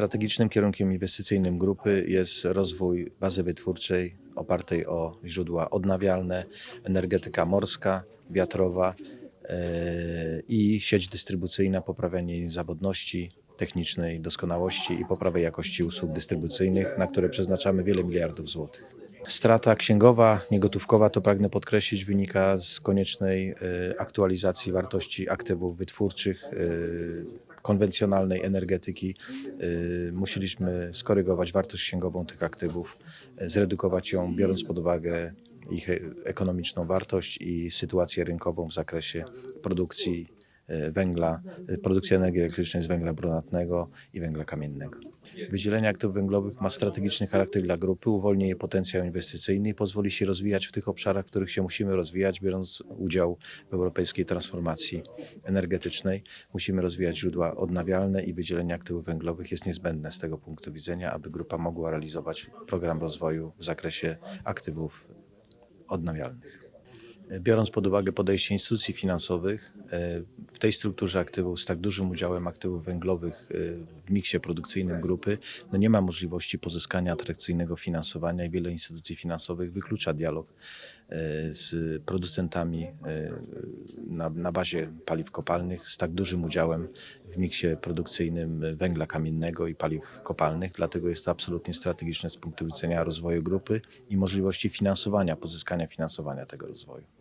Strategicznym kierunkiem inwestycyjnym grupy jest rozwój bazy wytwórczej opartej o źródła odnawialne, energetyka morska, wiatrowa e, i sieć dystrybucyjna, poprawianie zawodności technicznej, doskonałości i poprawę jakości usług dystrybucyjnych, na które przeznaczamy wiele miliardów złotych. Strata księgowa, niegotówkowa, to pragnę podkreślić, wynika z koniecznej e, aktualizacji wartości aktywów wytwórczych, e, konwencjonalnej energetyki. E, Musieliśmy skorygować wartość księgową tych aktywów, zredukować ją, biorąc pod uwagę ich ekonomiczną wartość i sytuację rynkową w zakresie produkcji węgla, e, produkcji energii elektrycznej z węgla brunatnego i węgla kamiennego. Wydzielenie aktywów węglowych ma strategiczny charakter dla grupy, uwolni jej potencjał inwestycyjny i pozwoli się rozwijać w tych obszarach, w których się musimy rozwijać, biorąc udział w europejskiej transformacji energetycznej. Musimy rozwijać źródła odnawialne i wydzielenie aktywów węglowych jest niezbędne z tego punktu widzenia, aby grupa mogła realizować program rozwoju w zakresie aktywów odnawialnych. Biorąc pod uwagę podejście instytucji finansowych, e, w tej strukturze aktywów z tak dużym udziałem aktywów węglowych e, w miksie produkcyjnym grupy, no nie ma możliwości pozyskania atrakcyjnego finansowania i wiele instytucji finansowych wyklucza dialog e, z producentami na, na bazie paliw kopalnych z tak dużym udziałem w miksie produkcyjnym węgla kamiennego i paliw kopalnych. Dlatego jest to absolutnie strategiczne z punktu widzenia rozwoju grupy i możliwości finansowania, pozyskania finansowania tego rozwoju.